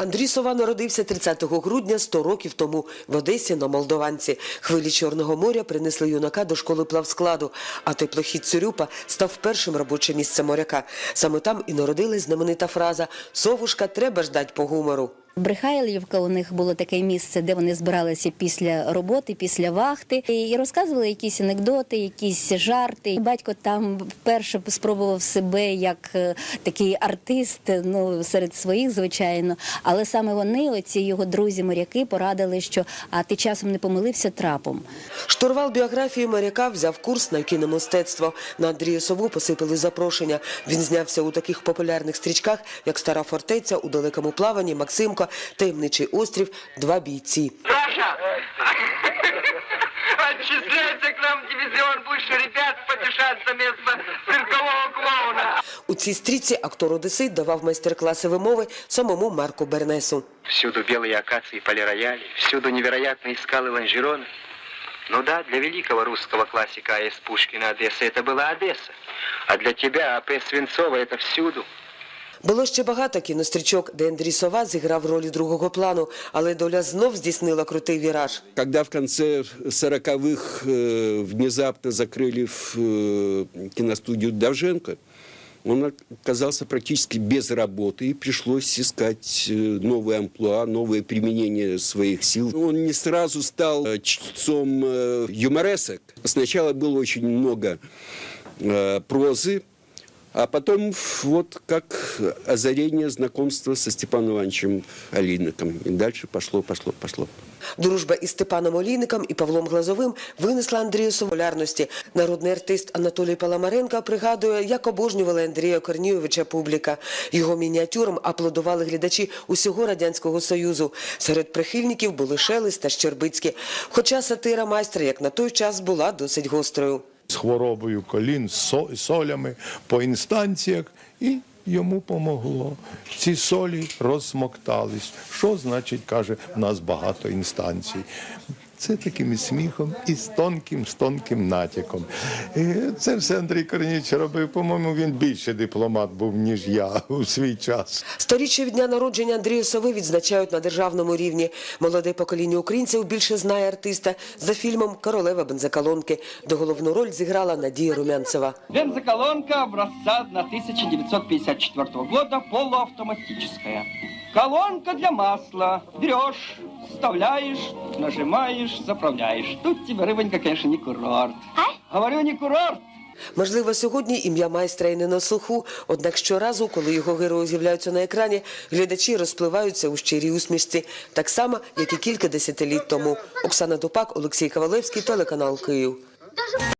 Андрій Сова народився 30 грудня 100 років тому в Одесі на Молдованці. Хвилі Чорного моря принесли юнака до школи плавскладу, а теплохід Цюрюпа став першим робочим місцем моряка. Саме там і народилась знаменита фраза «Совушка, треба ждать по гумору». Брехайлівка у них було таке місце, де вони збиралися після роботи, після вахти, і розказували якісь анекдоти, якісь жарти. Батько там вперше спробував себе як е, такий артист, ну серед своїх, звичайно. Але саме вони, оці його друзі-моряки, порадили, що а ти часом не помилився трапом. Штурвал біографії моряка взяв курс на кіномистецтво. На Андрія Сову посипали запрошення. Він знявся у таких популярних стрічках, як «Стара фортеця», «У далекому плаванні», «Максимко», «Таємничий острів», «Два бійці». Саша! Отчисляйся к нам в дивизион, больше ребят потешаться вместо циркового клоуна. У цій стрічці актор Одесит давав майстер-класи вимови самому Марку Бернесу. Всюду белые акации полирояли, всюду невероятные скалы лонжероны. Ну да, для великого русского классика А.С. Пушкина Одесса это была Одесса. А для тебя А.П. Свинцова это всюду. Було ще багато кінострічок, де Андрій Сова зіграв ролі другого плану, але доля знов здійснила крутий віраж. Когда в конце 40-х э, внезапно закрыли в, э, киностудию Давженко, он оказался практически без работы, и пришлось искать э, новые амплуа, новое применение своих сил. Он не сразу стал э, чтецом э, юморесок. Сначала было очень много э, прозы, а потом вот как озарение знакомства со Степаном Ивановичем Алиником. И дальше пошло, пошло, пошло. Дружба із Степаном Олійником і Павлом Глазовим винесла Андрію популярності. Народний артист Анатолій Паламаренко пригадує, як обожнювали Андрія Корнійовича публіка. Його мініатюрам аплодували глядачі усього Радянського Союзу. Серед прихильників були Шелест та Щербицькі. Хоча сатира майстра, як на той час, була досить гострою. З хворобою колін, з солями по інстанціях, і йому помогло. Ці солі розсмоктались. Що значить, каже, в нас багато інстанцій. Це таким сміхом і з тонким, з тонким натяком. І це все Андрій Корніч робив. По-моєму, він більше дипломат був, ніж я у свій час. Сторіччя від дня народження Андрія Сови відзначають на державному рівні. Молоде покоління українців більше знає артиста за фільмом Королева бензоколонки, де головну роль зіграла Надія Румянцева. Бензоколонка образца 1954 года полуавтоматическая. Колонка для масла. Берешь, вставляешь, нажимаешь, заправляешь. Тут тебе, рыбонька, конечно, не курорт. Говорю, не курорт. Можливо, сьогодні ім'я майстра і не на слуху, однак щоразу, коли його герої з'являються на екрані, глядачі розпливаються у щирій усмішці, так само, як і кілька десятиліть тому. Оксана Дупак, Олексій Кавалевський, телеканал Київ.